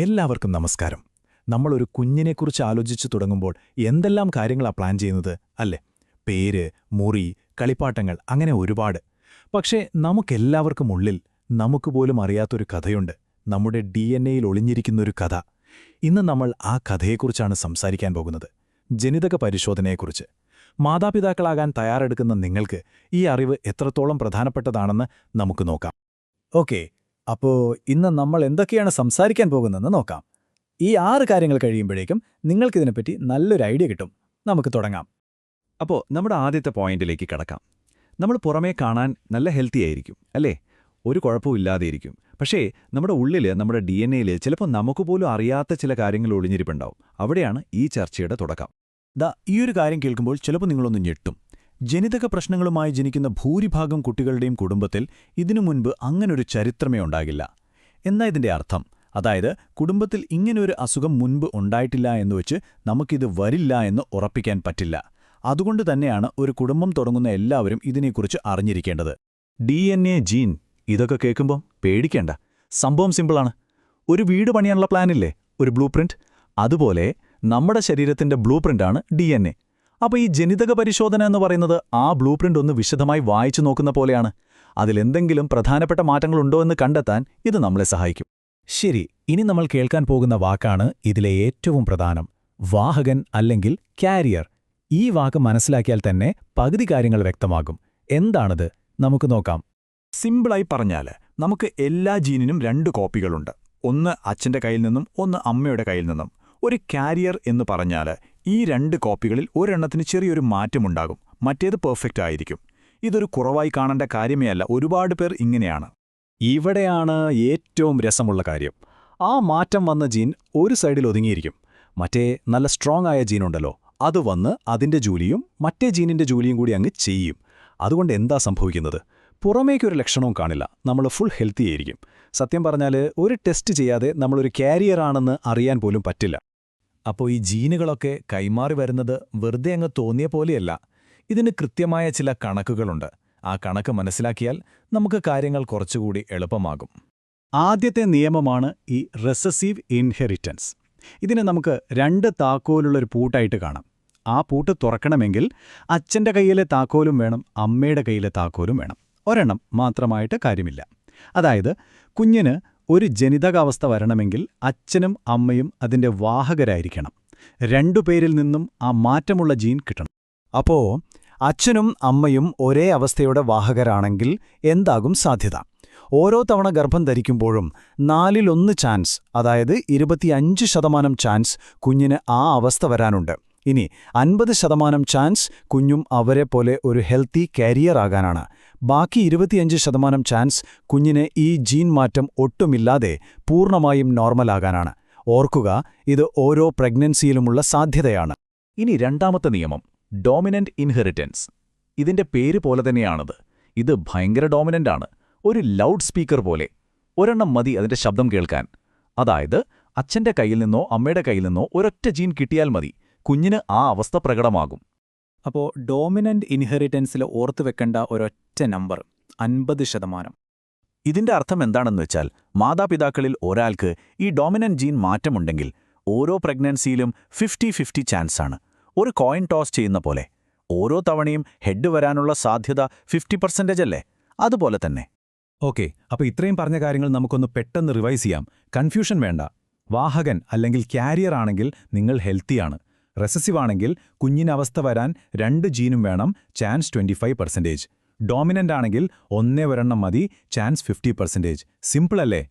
എല്ലാവർക്കും നമസ്കാരം. നമ്മളൊരു കുഞ്ഞിനെക്കുറിച്ച് ആലോചിച്ചു തുടങ്ങുമ്പോൾ എന്തെല്ലാം കാര്യങ്ങളാണ് പ്ലാൻ ചെയ്യുന്നത് അല്ലേ? പേര് മുറി കളിപ്പാട്ടങ്ങൾ അങ്ങനെ ഒരുപാട്. പക്ഷേ നമുക്കെല്ലാവർക്കും ഉള്ളിൽ നമുക്ക് പോലും അറിയാത്തൊരു കഥയുണ്ട്. നമ്മുടെ ഡി എൻ എയിൽ ഒളിഞ്ഞിരിക്കുന്നൊരു കഥ. ഇന്ന് നമ്മൾ ആ കഥയെക്കുറിച്ചാണ് സംസാരിക്കാൻ പോകുന്നത്. ജനിതക പരിശോധനയെക്കുറിച്ച്. മാതാപിതാക്കളാകാൻ തയ്യാറെടുക്കുന്ന നിങ്ങൾക്ക് ഈ അറിവ് എത്രത്തോളം പ്രധാനപ്പെട്ടതാണെന്ന് നമുക്ക് നോക്കാം. ഓക്കെ അപ്പോ ഇന്ന് നമ്മൾ എന്തൊക്കെയാണ് സംസാരിക്കാൻ പോകുന്നതെന്ന് നോക്കാം. ഈ ആറ് കാര്യങ്ങൾ കഴിയുമ്പോഴേക്കും നിങ്ങൾക്കിതിനെപ്പറ്റി നല്ലൊരു ഐഡിയ കിട്ടും. നമുക്ക് തുടങ്ങാം. അപ്പോൾ നമ്മുടെ ആദ്യത്തെ പോയിന്റിലേക്ക് കടക്കാം. നമ്മൾ പുറമേ കാണാൻ നല്ല ഹെൽത്തി ആയിരിക്കും അല്ലേ? ഒരു കുഴപ്പവും ഇല്ലാതെയിരിക്കും. പക്ഷേ നമ്മുടെ ഉള്ളിൽ നമ്മുടെ ഡി എൻ എയിൽ ചിലപ്പോൾ നമുക്ക് പോലും അറിയാത്ത ചില കാര്യങ്ങൾ ഒളിഞ്ഞിരിപ്പുണ്ടാവും. അവിടെയാണ് ഈ ചർച്ചയുടെ തുടക്കം. ദാ ഈ ഒരു കാര്യം കേൾക്കുമ്പോൾ ചിലപ്പോൾ നിങ്ങളൊന്ന് ഞെട്ടും. ജനിതക പ്രശ്നങ്ങളുമായി ജനിക്കുന്ന ഭൂരിഭാഗം കുട്ടികളുടെയും കുടുംബത്തിൽ ഇതിനു മുൻപ് അങ്ങനൊരു ചരിത്രമേ ഉണ്ടാകില്ല. എന്നാ ഇതിന്റെ അർത്ഥം? അതായത് കുടുംബത്തിൽ ഇങ്ങനൊരു അസുഖം മുൻപ് ഉണ്ടായിട്ടില്ല എന്ന് വെച്ച് നമുക്കിത് വരില്ല എന്ന് ഉറപ്പിക്കാൻ പറ്റില്ല. അതുകൊണ്ട് തന്നെയാണ് ഒരു കുടുംബം തുടങ്ങുന്ന എല്ലാവരും ഇതിനെക്കുറിച്ച് അറിഞ്ഞിരിക്കേണ്ടത്. D N A gene. ഇതൊക്കെ കേൾക്കുമ്പോൾ പേടിക്കേണ്ട. സംഭവം സിമ്പിളാണ്. ഒരു വീട് പണിയാനുള്ള പ്ലാനില്ലേ? ഒരു ബ്ലൂ അതുപോലെ നമ്മുടെ ശരീരത്തിന്റെ ബ്ലൂ പ്രിന്റാണ് ഡി എൻ എ. അപ്പോൾ ഈ ജനിതക പരിശോധന എന്ന് പറയുന്നത് ആ ബ്ലൂ പ്രിന്റ് ഒന്ന് വിശദമായി വായിച്ചു നോക്കുന്ന പോലെയാണ്. അതിലെന്തെങ്കിലും പ്രധാനപ്പെട്ട മാറ്റങ്ങളുണ്ടോ എന്ന് കണ്ടെത്താൻ ഇത് നമ്മളെ സഹായിക്കും. ശരി ഇനി നമ്മൾ കേൾക്കാൻ പോകുന്ന വാക്കാണ് ഇതിലെ ഏറ്റവും പ്രധാനം. വാഹകൻ അല്ലെങ്കിൽ കാരിയർ. ഈ വാക്ക് മനസ്സിലാക്കിയാൽ തന്നെ പകുതി കാര്യങ്ങൾ വ്യക്തമാകും. എന്താണത്? നമുക്ക് നോക്കാം. സിമ്പിളായി പറഞ്ഞാൽ നമുക്ക് എല്ലാ ജീനിനും രണ്ട് കോപ്പികളുണ്ട്. ഒന്ന് അച്ഛന്റെ കയ്യിൽ നിന്നും ഒന്ന് അമ്മയുടെ കയ്യിൽ നിന്നും. ഒരു കാരിയർ എന്ന് പറഞ്ഞാൽ ഈ രണ്ട് കോപ്പികളിൽ ഒരെണ്ണത്തിന് ചെറിയൊരു മാറ്റമുണ്ടാകും. മറ്റേത് പെർഫെക്റ്റ് ആയിരിക്കും. ഇതൊരു കുറവായി കാണേണ്ട കാര്യമേ അല്ല. ഒരുപാട് പേർ ഇങ്ങനെയാണ്. ഇവിടെയാണ് ഏറ്റവും രസമുള്ള കാര്യം. ആ മാറ്റം വന്ന ജീൻ ഒരു സൈഡിൽ ഒതുങ്ങിയിരിക്കും. മറ്റേ നല്ല സ്ട്രോങ് ആയ ജീനുണ്ടല്ലോ അത് വന്ന് അതിന്റെ ജോലിയും മറ്റേ ജീനിന്റെ ജോലിയും കൂടി അങ്ങ് ചെയ്യും. അതുകൊണ്ട് എന്താ സംഭവിക്കുന്നത്? പുറമേക്കൊരു ലക്ഷണവും കാണില്ല. നമ്മൾ ഫുൾ ഹെൽത്തി ആയിരിക്കും. സത്യം പറഞ്ഞാൽ ഒരു ടെസ്റ്റ് ചെയ്യാതെ നമ്മളൊരു കാരിയറാണെന്ന് അറിയാൻ പോലും പറ്റില്ല. അപ്പോൾ ഈ ജീനുകളൊക്കെ കൈമാറി വരുന്നത് വെറുതെ അങ്ങ് തോന്നിയ പോലെയല്ല. ഇതിന് കൃത്യമായ ചില കണക്കുകളുണ്ട്. ആ കണക്ക് മനസ്സിലാക്കിയാൽ നമുക്ക് കാര്യങ്ങൾ കുറച്ചുകൂടി എളുപ്പമാകും. ആദ്യത്തെ നിയമമാണ് ഈ റെസസീവ് ഇൻഹെറിറ്റൻസ്. ഇതിനെ നമുക്ക് രണ്ട് താക്കോലുള്ളൊരു പൂട്ടായിട്ട് കാണാം. ആ പൂട്ട് തുറക്കണമെങ്കിൽ അച്ഛന്റെ കയ്യിലെ താക്കോലും വേണം അമ്മയുടെ കയ്യിലെ താക്കോലും വേണം. ഒരെണ്ണം മാത്രമായിട്ട് കാര്യമില്ല. അതായത് കുഞ്ഞിന് ഒരു ജനിതകാവസ്ഥ വരണമെങ്കിൽ അച്ഛനും അമ്മയും അതിന്റെ വാഹകരായിരിക്കണം. രണ്ടുപേരിൽ നിന്നും ആ മാറ്റമുള്ള ജീൻ കിട്ടണം. അപ്പോ അച്ഛനും അമ്മയും ഒരേ അവസ്ഥയുടെ വാഹകരാണെങ്കിൽ എന്താകും സാധ്യത? ഓരോ തവണ ഗർഭം ധരിക്കുമ്പോഴും നാലിലൊന്ന് ചാൻസ് അതായത് ഇരുപത്തിയഞ്ച് ശതമാനം ചാൻസ് കുഞ്ഞിന് ആ അവസ്ഥ വരാനുണ്ട്. ഇനി അൻപത് ശതമാനം ചാൻസ് കുഞ്ഞും അവരെ പോലെ ഒരു ഹെൽത്തി കാരിയർ ആകാനാണ്. ബാക്കി ഇരുപത്തിയഞ്ച് ശതമാനം ചാൻസ് കുഞ്ഞിന് ഈ ജീൻ മാറ്റം ഒട്ടുമില്ലാതെ പൂർണമായും നോർമലാകാനാണ്. ഓർക്കുക ഇത് ഓരോ പ്രഗ്നൻസിയിലുമുള്ള സാധ്യതയാണ്. ഇനി രണ്ടാമത്തെ നിയമം ഡോമിനന്റ് ഇൻഹെറിറ്റൻസ്. ഇതിന്റെ പേര് പോലെ തന്നെയാണത്. ഇത് ഭയങ്കര ഡോമിനന്റാണ് ഒരു ലൗഡ് സ്പീക്കർ പോലെ. ഒരെണ്ണം മതി അതിന്റെ ശബ്ദം കേൾക്കാൻ. അതായത് അച്ഛന്റെ കയ്യിൽ നിന്നോ അമ്മയുടെ കയ്യിൽ നിന്നോ ഒരൊറ്റ ജീൻ കിട്ടിയാൽ മതി. കുഞ്ഞിന് ആ അവസ്ഥ പ്രകടമാകും. അപ്പോൾ ഡോമിനന്റ് ഇൻഹെറിറ്റൻസിൽ ഓർത്തു വെക്കേണ്ട ഒരൊറ്റ നമ്പർ അൻപത് ശതമാനം. ഇതിന്റെ അർത്ഥം എന്താണെന്ന് വെച്ചാൽ മാതാപിതാക്കളിൽ ഒരാൾക്ക് ഈ ഡോമിനന്റ് ജീൻ മാറ്റമുണ്ടെങ്കിൽ ഓരോ പ്രഗ്നൻസിയിലും ഫിഫ്റ്റി ഫിഫ്റ്റി ചാൻസാണ് ഒരു കോയിൻ ടോസ് ചെയ്യുന്ന പോലെ ഓരോ തവണയും ഹെഡ് വരാനുള്ള സാധ്യത ഫിഫ്റ്റി പെർസെന്റേജ് അല്ലേ? അതുപോലെ തന്നെ. ഓക്കെ അപ്പോൾ ഇത്രയും പറഞ്ഞ കാര്യങ്ങൾ നമുക്കൊന്ന് പെട്ടെന്ന് റിവൈസ് ചെയ്യാം. കൺഫ്യൂഷൻ വേണ്ട. വാഹകൻ അല്ലെങ്കിൽ ക്യാരിയർ ആണെങ്കിൽ നിങ്ങൾ ഹെൽത്തിയാണ് റെസസീവ് ആണെങ്കിൽ കുഞ്ഞിന് അവസ്ഥ വരാൻ രണ്ട് ജീനും വേണം chance twenty five percentage dominant ആണെങ്കിൽ ഒന്നേ ഒരെണ്ണം മതി ചാൻസ് ഫിഫ്റ്റി പെർസെന്റേജ് സിമ്പിൾ അല്ലേ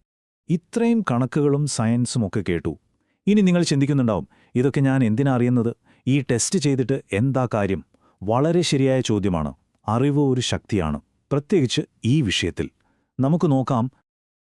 ഇത്രയും കണക്കുകളും സയൻസും ഒക്കെ കേട്ടു. ഇനി നിങ്ങൾ ചിന്തിക്കുന്നുണ്ടാവും ഇതൊക്കെ ഞാൻ എന്തിനാ അറിയുന്നത്? ഈ ടെസ്റ്റ് ചെയ്തിട്ട് എന്താ കാര്യം? വളരെ ശരിയായ ചോദ്യമാണ്. അറിവ് ഒരു ശക്തിയാണ്. പ്രത്യേകിച്ച് ഈ വിഷയത്തിൽ. നമുക്ക് നോക്കാം.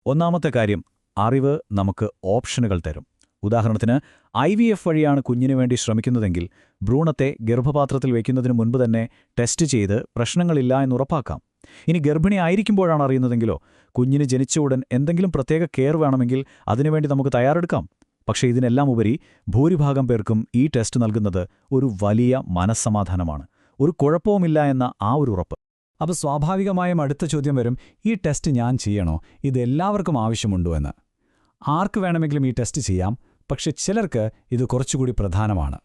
ഒന്നാമത്തെ കാര്യം അറിവ് നമുക്ക് ഓപ്ഷനുകൾ തരും. ഉദാഹരണത്തിന് ഐ വി എഫ് വഴിയാണ് കുഞ്ഞിനു വേണ്ടി ശ്രമിക്കുന്നതെങ്കിൽ ഭ്രൂണത്തെ ഗർഭപാത്രത്തിൽ വയ്ക്കുന്നതിന് മുൻപ് തന്നെ ടെസ്റ്റ് ചെയ്ത് പ്രശ്നങ്ങളില്ല എന്നുറപ്പാക്കാം ഇനി ഗർഭിണി ആയിരിക്കുമ്പോഴാണ് അറിയുന്നതെങ്കിലോ കുഞ്ഞിന് ജനിച്ച ഉടൻ എന്തെങ്കിലും പ്രത്യേക കെയർ വേണമെങ്കിൽ അതിനുവേണ്ടി നമുക്ക് തയ്യാറെടുക്കാം. പക്ഷേ ഇതിനെല്ലാം ഉപരി ഭൂരിഭാഗം പേർക്കും ഈ ടെസ്റ്റ് നൽകുന്നത് ഒരു വലിയ മനസ്സമാധാനമാണ്. ഒരു കുഴപ്പവുമില്ല എന്ന ആ ഒരു ഉറപ്പ്. അപ്പോൾ സ്വാഭാവികമായും അടുത്ത ചോദ്യം വരും ഈ ടെസ്റ്റ് ഞാൻ ചെയ്യണോ? ഇത് എല്ലാവർക്കും ആവശ്യമുണ്ടോ എന്ന്. ആർക്ക് വേണമെങ്കിലും ഈ ടെസ്റ്റ് ചെയ്യാം? പക്ഷെ ചിലർക്ക് ഇത് കുറച്ചുകൂടി പ്രധാനമാണ്.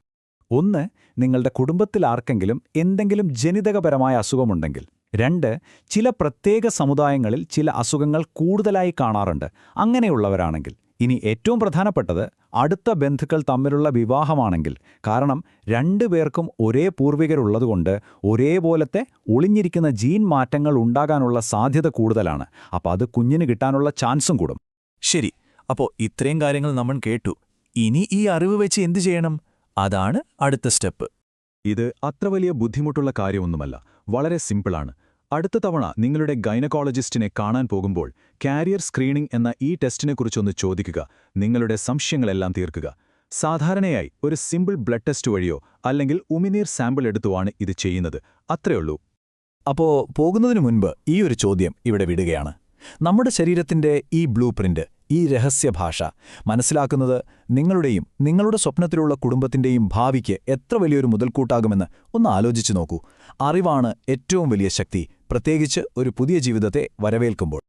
ഒന്ന് നിങ്ങളുടെ കുടുംബത്തിൽ ആർക്കെങ്കിലും എന്തെങ്കിലും ജനിതകപരമായ അസുഖമുണ്ടെങ്കിൽ. രണ്ട് ചില പ്രത്യേക സമുദായങ്ങളിൽ ചില അസുഖങ്ങൾ കൂടുതലായി കാണാറുണ്ട്. അങ്ങനെയുള്ളവരാണെങ്കിൽ. ഇനി ഏറ്റവും പ്രധാനപ്പെട്ടത് അടുത്ത ബന്ധുക്കൾ തമ്മിലുള്ള വിവാഹമാണെങ്കിൽ. കാരണം രണ്ടു പേർക്കും ഒരേ പൂർവികരുള്ളതുകൊണ്ട് ഒരേപോലത്തെ ഒളിഞ്ഞിരിക്കുന്ന ജീൻ മാറ്റങ്ങൾ ഉണ്ടാകാനുള്ള സാധ്യത കൂടുതലാണ്. അപ്പോൾ അത് കുഞ്ഞിന് കിട്ടാനുള്ള ചാൻസും കൂടും. ശരി. അപ്പോൾ ഇത്രയും കാര്യങ്ങൾ നമ്മൾ കേട്ടു. ഇനി ഈ അറിവ് വെച്ച് എന്തു ചെയ്യണം? അതാണ് അടുത്ത സ്റ്റെപ്പ്. ഇത് അത്ര വലിയ ബുദ്ധിമുട്ടുള്ള കാര്യമൊന്നുമല്ല. വളരെ സിമ്പിളാണ്. അടുത്ത തവണ നിങ്ങളുടെ ഗൈനക്കോളജിസ്റ്റിനെ കാണാൻ പോകുമ്പോൾ കാരിയർ സ്ക്രീനിംഗ് എന്ന ഈ ടെസ്റ്റിനെക്കുറിച്ചൊന്ന് ചോദിക്കുക. നിങ്ങളുടെ സംശയങ്ങളെല്ലാം തീർക്കുക. സാധാരണയായി ഒരു സിമ്പിൾ ബ്ലഡ് ടെസ്റ്റ് വഴിയോ അല്ലെങ്കിൽ ഉമിനീർ സാമ്പിൾ എടുത്തുമാണ് ഇത് ചെയ്യുന്നത്. അത്രയുള്ളൂ അപ്പോ പോകുന്നതിനു മുൻപ് ഈ ഒരു ചോദ്യം ഇവിടെ വിടുകയാണ്. നമ്മുടെ ശരീരത്തിന്റെ ഈ ബ്ലൂ പ്രിന്റ് ഈ രഹസ്യഭാഷ. മനസ്സിലാക്കുന്നത് നിങ്ങളുടെയും നിങ്ങളുടെ സ്വപ്നത്തിലുള്ള കുടുംബത്തിന്റെയും ഭാവിക്ക് എത്ര വലിയൊരു മുതൽക്കൂട്ടാകുമെന്ന് ഒന്ന് ആലോചിച്ചു നോക്കൂ. അറിവാണ് ഏറ്റവും വലിയ ശക്തി. പ്രത്യേകിച്ച് ഒരു പുതിയ ജീവിതത്തെ വരവേൽക്കുമ്പോൾ.